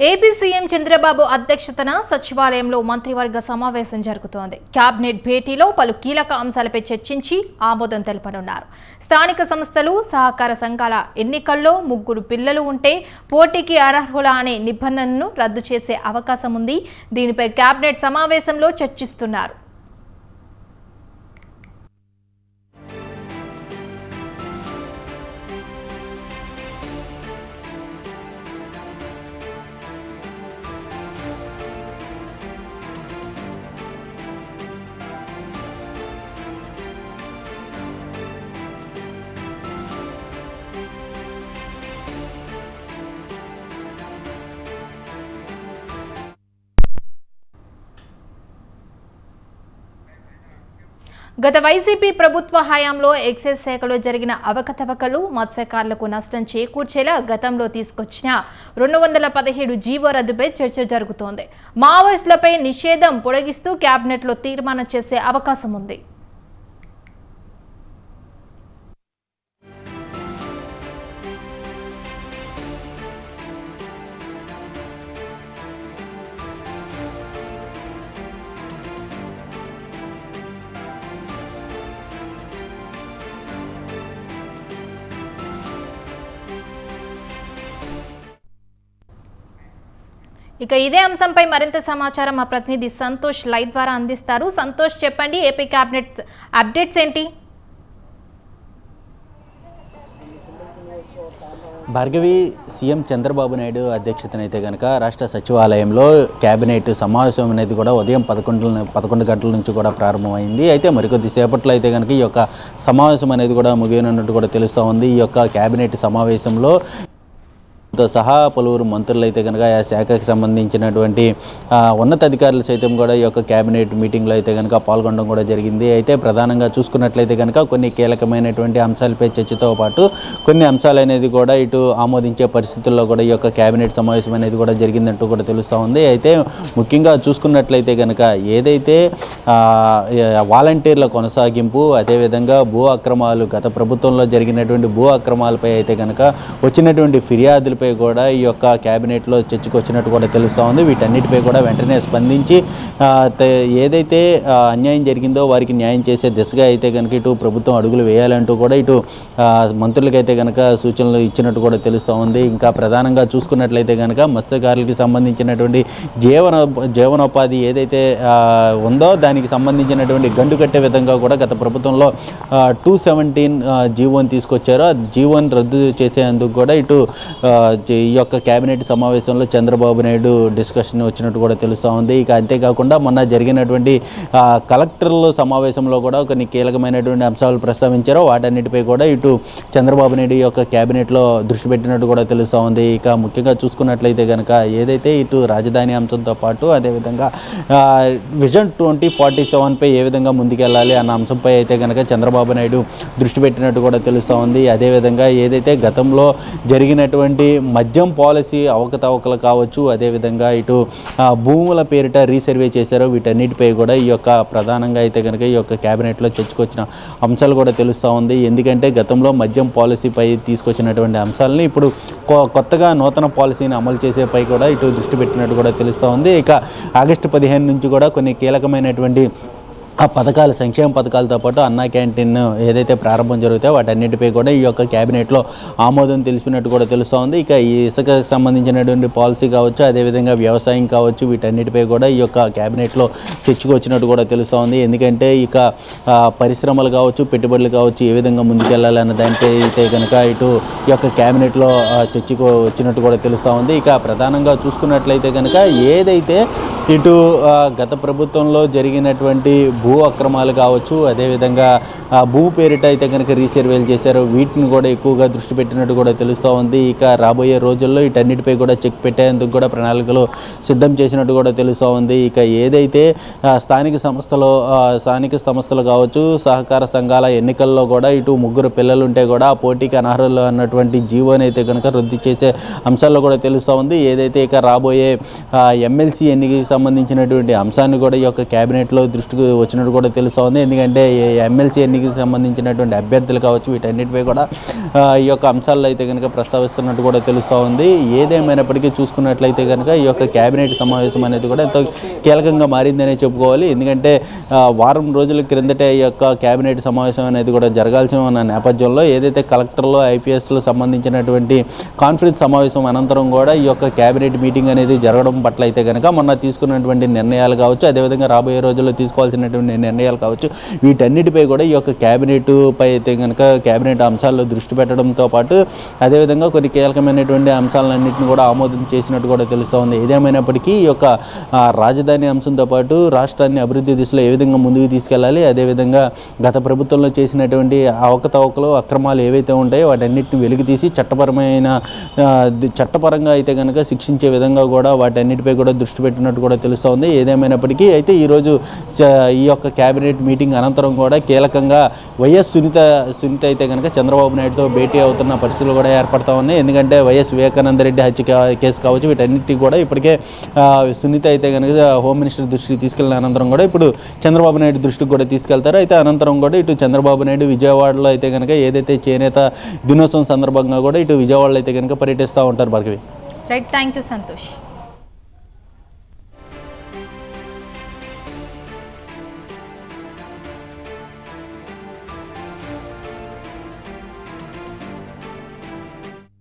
AP CM Chandrababu అధ్యక్షతన సచివాలయంలో మంత్రివర్గ సమావేశం జరుగుతోంది. కేబినెట్ భేటీలో పలు కీలక అంశాలపై చర్చించి ఆమోదం తెలపనున్నారు. స్థానిక సంస్థలు సహకార సంఘాల ఎన్నికల్లో ముగ్గురు పిల్లలు ఉంటే పోటీకి అర్హుల అనే నిబంధనను రద్దు చేసే అవకాశం ఉంది. దీనిపై కేబినెట్ సమావేశంలో చర్చిస్తున్నారు. గత వైసీపీ ప్రభుత్వ హయాంలో ఎక్సైజ్ శాఖలో జరిగిన అవకతవకలు మత్స్యకారులకు నష్టం చేకూర్చేలా గతంలో తీసుకొచ్చిన రెండు వందల పదిహేడు జీవో రద్దుపై చర్చ జరుగుతోంది. మావోయిస్టులపై నిషేధం పొడిగిస్తూ కేబినెట్లో తీర్మానం చేసే అవకాశం ఉంది. ఇక ఇదే అంశంపై మరింత సమాచారం మా ప్రతినిధి సంతోష్ లైవ్ ద్వారా అందిస్తారు. సంతోష్ చెప్పండి ఏపీ క్యాబినెట్ అప్డేట్స్ ఏంటి? భార్గవి సీఎం చంద్రబాబు నాయుడు అధ్యక్షతన అయితే కనుక రాష్ట్ర సచివాలయంలో కేబినెట్ సమావేశం అనేది కూడా ఉదయం పదకొండు పదకొండు గంటల నుంచి కూడా ప్రారంభమైంది. అయితే మరికొద్ది సేపట్లో అయితే కనుక ఈ యొక్క సమావేశం అనేది కూడా ముగియనున్నట్టు కూడా తెలుస్తూ ఉంది. ఈ యొక్క కేబినెట్ సమావేశంలో తో సహా పలువురు మంత్రులు అయితే కనుక ఆ శాఖకి సంబంధించినటువంటి ఉన్నతాధికారులు సైతం కూడా ఈ యొక్క కేబినెట్ మీటింగ్లో అయితే కనుక పాల్గొనడం కూడా జరిగింది. అయితే ప్రధానంగా చూసుకున్నట్లయితే కనుక కొన్ని కీలకమైనటువంటి అంశాలపై చర్చతో పాటు కొన్ని అంశాలు అనేది కూడా ఇటు ఆమోదించే పరిస్థితుల్లో కూడా ఈ యొక్క కేబినెట్ సమావేశం అనేది కూడా జరిగిందంటూ కూడా తెలుస్తూ ఉంది. అయితే ముఖ్యంగా చూసుకున్నట్లయితే కనుక ఏదైతే వాలంటీర్ల కొనసాగింపు అదేవిధంగా భూ అక్రమాలు గత ప్రభుత్వంలో జరిగినటువంటి భూ అక్రమాలపై అయితే కనుక వచ్చినటువంటి ఫిర్యాదులపై కూడా ఈ యొక్క క్యాబినెట్లో చర్చకు వచ్చినట్టు కూడా తెలుస్తూ ఉంది. వీటన్నిటిపై కూడా వెంటనే స్పందించి ఏదైతే అన్యాయం జరిగిందో వారికి న్యాయం చేసే దిశగా అయితే కనుక ఇటు ప్రభుత్వం అడుగులు వేయాలంటూ కూడా ఇటు మంత్రులకైతే కనుక సూచనలు ఇచ్చినట్టు కూడా తెలుస్తూ ఉంది. ఇంకా ప్రధానంగా చూసుకున్నట్లయితే కనుక మత్స్యకారులకి సంబంధించినటువంటి జీవన జీవనోపాధి ఏదైతే ఉందో దానికి సంబంధించినటువంటి గండు కట్టే విధంగా కూడా గత ప్రభుత్వంలో టూ సెవెంటీన్ జీవోని తీసుకొచ్చారో. జీవోని రద్దు చేసేందుకు కూడా ఇటు ఈ యొక్క కేబినెట్ సమావేశంలో చంద్రబాబు నాయుడు డిస్కషన్ వచ్చినట్టు కూడా తెలుస్తూ ఉంది. ఇక అంతేకాకుండా మొన్న జరిగినటువంటి కలెక్టర్ల సమావేశంలో కూడా కొన్ని కీలకమైనటువంటి అంశాలు ప్రస్తావించారు. వాటన్నిటిపై కూడా ఇటు చంద్రబాబు నాయుడు యొక్క కేబినెట్లో దృష్టి పెట్టినట్టు కూడా తెలుస్తూ ఉంది. ఇక ముఖ్యంగా చూసుకున్నట్లయితే కనుక ఏదైతే ఇటు రాజధాని అంశంతో పాటు అదేవిధంగా విజన్ ట్వంటీ ఫార్టీ సెవెన్పై ఏ విధంగా ముందుకెళ్ళాలి అన్న అంశంపై అయితే కనుక చంద్రబాబు నాయుడు దృష్టి పెట్టినట్టు కూడా తెలుస్తూ ఉంది. అదేవిధంగా ఏదైతే గతంలో జరిగినటువంటి మద్యం పాలసీ అవకతవకలు కావచ్చు అదేవిధంగా ఇటు భూముల పేరిట రీసర్వే చేశారో వీటన్నిటిపై కూడా ఈ యొక్క ప్రధానంగా అయితే కనుక ఈ యొక్క క్యాబినెట్లో చర్చకొచ్చిన అంశాలు కూడా తెలుస్తూ ఉంది. ఎందుకంటే గతంలో మద్యం పాలసీపై తీసుకొచ్చినటువంటి అంశాలని ఇప్పుడు కొ- కొత్తగా నూతన పాలసీని అమలు చేసేపై కూడా ఇటు దృష్టి పెట్టినట్టు కూడా తెలుస్తూ ఉంది. ఇక ఆగస్టు పదిహేను నుంచి కూడా కొన్ని కీలకమైనటువంటి ఆ పథకాలు సంక్షేమ పథకాలతో పాటు అన్నా క్యాంటీన్ ఏదైతే ప్రారంభం జరుగుతాయో వాటన్నిటిపై కూడా ఈ యొక్క క్యాబినెట్లో ఆమోదం తెలిసినట్టు కూడా తెలుస్తూ ఉంది. ఇక ఈ ఇసుకకు సంబంధించినటువంటి పాలసీ కావచ్చు అదేవిధంగా వ్యవసాయం కావచ్చు వీటన్నిటిపై కూడా ఈ యొక్క క్యాబినెట్లో తెచ్చుకొచ్చినట్టు వచ్చినట్టు కూడా తెలుస్తూ ఉంది. ఎందుకంటే ఇక పరిశ్రమలు కావచ్చు పెట్టుబడులు కావచ్చు ఏ విధంగా ముందుకెళ్ళాలి అన్న దానిపై అయితే కనుక ఇటు ఈ యొక్క క్యాబినెట్లో చర్చకు వచ్చినట్టు కూడా తెలుస్తూ ఉంది. ఇక ప్రధానంగా చూసుకున్నట్లయితే కనుక ఏదైతే ఇటు గత ప్రభుత్వంలో జరిగినటువంటి భూ అక్రమాలు కావచ్చు అదేవిధంగా భూ పేరిట అయితే కనుక రీసర్వేలు చేశారు. వీటిని కూడా ఎక్కువగా దృష్టి పెట్టినట్టు కూడా తెలుస్తూ ఉంది. ఇక రాబోయే రోజుల్లో వీటన్నిటిపై కూడా చెక్ పెట్టేందుకు కూడా ప్రణాళికలు సిద్ధం చేసినట్టు కూడా తెలుస్తూ ఉంది. ఇక ఏదైతే స్థానిక సంస్థలు స్థానిక సంస్థలు కావచ్చు సహకార సంఘాల ఎన్నికల్లో కూడా ఇటు ముగ్గురు పిల్లలు ఉంటే కూడా ఆ పోటీకి అనర్హులు అన్నటువంటి జీవోని అయితే కనుక రద్దు చేసే అంశాల్లో కూడా తెలుస్తూ ఉంది. ఏదైతే ఇక రాబోయే ఎమ్మెల్సీ ఎన్నికకి సంబంధించినటువంటి అంశాన్ని కూడా ఈ యొక్క క్యాబినెట్లో దృష్టికి వచ్చి వచ్చినట్టు కూడా తెలుస్తోంది ఎందుకంటే ఎమ్మెల్సీ ఎన్నికకి సంబంధించినటువంటి అభ్యర్థులు కావచ్చు వీటన్నిటిపై కూడా ఈ యొక్క అంశాల్లో అయితే కనుక ప్రస్తావిస్తున్నట్టు కూడా తెలుస్తూ ఉంది. ఏదేమైనప్పటికీ చూసుకున్నట్లయితే కనుక ఈ యొక్క కేబినెట్ సమావేశం అనేది కూడా ఎంతో కీలకంగా మారిందనే చెప్పుకోవాలి. ఎందుకంటే వారం రోజుల క్రిందటే ఈ యొక్క కేబినెట్ సమావేశం అనేది కూడా జరగాల్సి ఉన్న నేపథ్యంలో ఏదైతే కలెక్టర్లో ఐపీఎస్లు సంబంధించినటువంటి కాన్ఫరెన్స్ సమావేశం అనంతరం కూడా ఈ యొక్క కేబినెట్ మీటింగ్ అనేది జరగడం పట్ల అయితే కనుక మొన్న తీసుకున్నటువంటి నిర్ణయాలు కావచ్చు అదేవిధంగా రాబోయే రోజుల్లో తీసుకోవాల్సినటువంటి నిర్ణయాలు కావచ్చు. వీటన్నిటిపై కూడా ఈ యొక్క క్యాబినెట్ పై అయితే కనుక క్యాబినెట్ అంశాల్లో దృష్టి పెట్టడంతో పాటు అదేవిధంగా కొన్ని కీలకమైనటువంటి అంశాలన్నింటిని కూడా ఆమోదం చేసినట్టు కూడా తెలుస్తూ ఉంది. ఏదేమైనప్పటికీ ఈ యొక్క రాజధాని అంశంతో పాటు రాష్ట్రాన్ని అభివృద్ధి దిశలో ఏ విధంగా ముందుకు తీసుకెళ్ళాలి అదేవిధంగా గత ప్రభుత్వంలో చేసినటువంటి అవకతవకలు అక్రమాలు ఏవైతే ఉంటాయో వాటన్నిటిని వెలికి తీసి చట్టపరమైన చట్టపరంగా అయితే కనుక శిక్షించే విధంగా కూడా వాటన్నిటిపై కూడా దృష్టి పెట్టినట్టు కూడా తెలుస్తూ ఉంది. ఏదేమైనప్పటికీ అయితే ఈరోజు ఈ యొక్క కేబినెట్ మీటింగ్ అనంతరం కూడా కీలకంగా వైఎస్ సునీత సునీత అయితే కనుక చంద్రబాబు నాయుడుతో భేటీ అవుతున్న పరిస్థితులు కూడా ఏర్పడతా ఉన్నాయి. ఎందుకంటే వైఎస్ వివేకానంద రెడ్డి హత్య కేసు కావచ్చు వీటన్నిటి కూడా ఇప్పటికే సునీత అయితే కనుక హోమ్ మినిస్టర్ దృష్టికి తీసుకెళ్ళిన అనంతరం కూడా ఇప్పుడు చంద్రబాబు నాయుడు దృష్టికి కూడా తీసుకెళ్తారు. అయితే అనంతరం కూడా ఇటు చంద్రబాబు నాయుడు విజయవాడలో అయితే కనుక ఏదైతే చేనేత దినోత్సవం సందర్భంగా కూడా ఇటు విజయవాడలో అయితే కనుక పర్యటిస్తూ ఉంటారు. Bhargavi. Right thank you Santosh.